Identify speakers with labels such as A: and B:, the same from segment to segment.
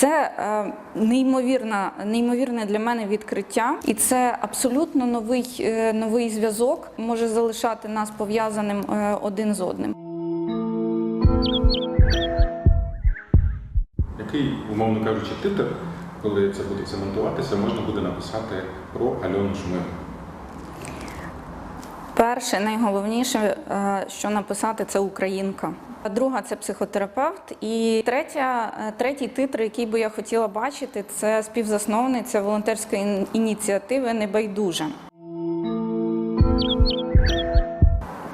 A: Це е, неймовірна, неймовірне для мене відкриття, і це абсолютно новий, е, новий зв'язок може залишати нас пов'язаним е, один з одним.
B: Який, умовно кажучи, титр, коли це буде цементуватися, можна буде написати про Альону Шмир?
A: Перше, найголовніше, е, що написати, це українка. Друга це психотерапевт. І третя, е, третій титр, який би я хотіла бачити, це співзасновниця волонтерської ініціативи Небайдужа.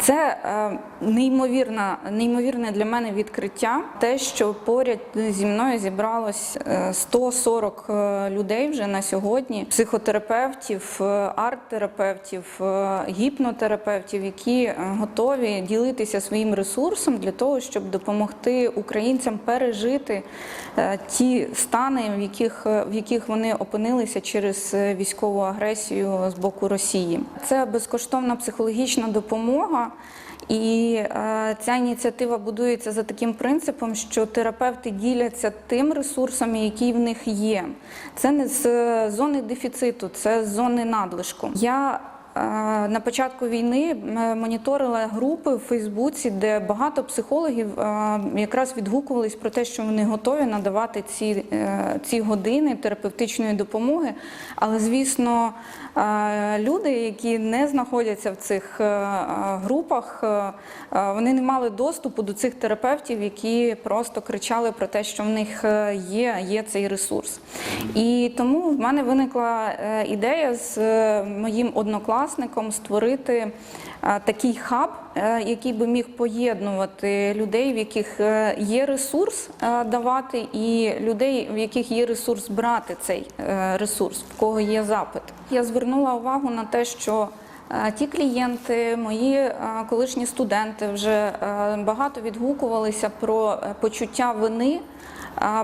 A: Це е, неймовірна, неймовірне для мене відкриття. Те, що поряд зі мною зібралось е, 140 е, людей вже на сьогодні: психотерапевтів, е, арт-терапевтів, е, гіпнотерапевтів, які е, готові ділитися своїм ресурсом для того, щоб допомогти українцям пережити е, ті стани, в яких, е, в яких вони опинилися через е, військову агресію з боку Росії. Це безкоштовна психологічна допомога. І е, ця ініціатива будується за таким принципом, що терапевти діляться тим ресурсами, які в них є. Це не з е, зони дефіциту, це з зони надлишку. Я на початку війни е, моніторила групи в Фейсбуці, де багато психологів е, якраз відгукувались про те, що вони готові надавати ці, е, ці години терапевтичної допомоги. Але, звісно, люди, які не знаходяться в цих групах, вони не мали доступу до цих терапевтів, які просто кричали про те, що в них є, є цей ресурс. І тому в мене виникла ідея з моїм однокласником створити е, такий хаб, е, який би міг поєднувати людей, в яких е, є ресурс давати, і людей, в яких є ресурс брати цей ресурс, в кого є запит. Я звернула увагу на те, що Ті клієнти, мої колишні студенти вже багато відгукувалися про почуття вини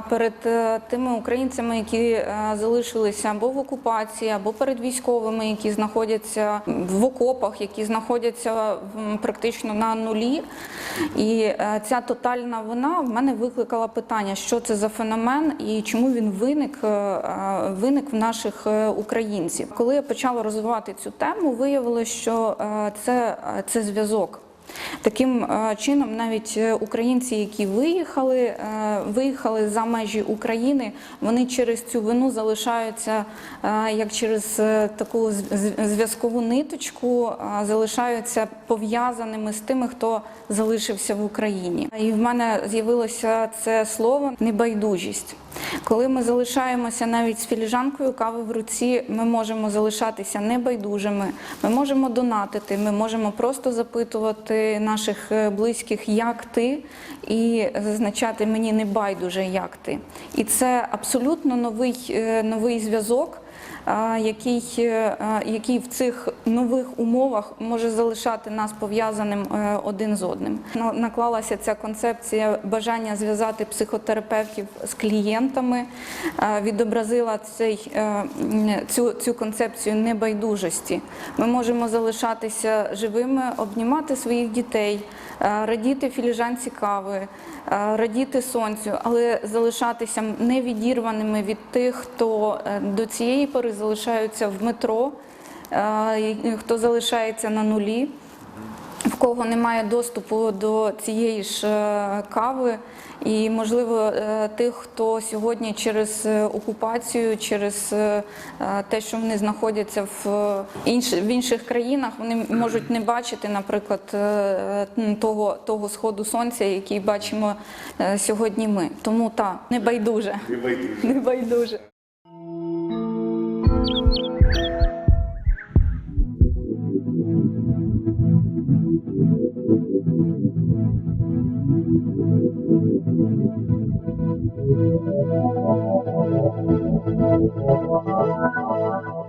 A: перед е, тими українцями, які е, залишилися або в окупації, або перед військовими, які знаходяться в окопах, які знаходяться практично на нулі. І е, ця тотальна вина в мене викликала питання, що це за феномен і чому він виник, виник в наших українців. Коли я почала розвивати цю тему, виявилося, що це, це зв'язок. Таким е, чином, навіть е, українці, які виїхали, е, виїхали за межі України, вони через цю вину залишаються як через таку зв'язкову ниточку, залишаються пов'язаними з тими, хто залишився в Україні. І в мене з'явилося це слово небайдужість. Коли ми залишаємося навіть з філіжанкою кави в руці, ми можемо залишатися небайдужими, ми можемо донатити, ми можемо просто запитувати наших е, близьких, як ти, і зазначати мені не байдуже, як ти. І це абсолютно новий, е, новий зв'язок. Який, е, який в цих нових умовах може залишати нас пов'язаним е, один з одним. Наклалася ця концепція бажання зв'язати психотерапевтів з клієнтами, е, відобразила цей, цю, цю концепцію небайдужості. Ми можемо залишатися живими, обнімати своїх дітей, радіти філіжанці кави, радіти сонцю, але залишатися невідірваними від тих, хто до цієї пори залишаються в метро, е, хто залишається на нулі в кого немає доступу до цієї ж е, кави, і можливо е, тих, хто сьогодні через окупацію, через те, що вони знаходяться в інш, в інших країнах, вони можуть не бачити, наприклад, того, того сходу сонця, який бачимо сьогодні. Ми тому та не байдуже. Не байдуже.
C: Thank you.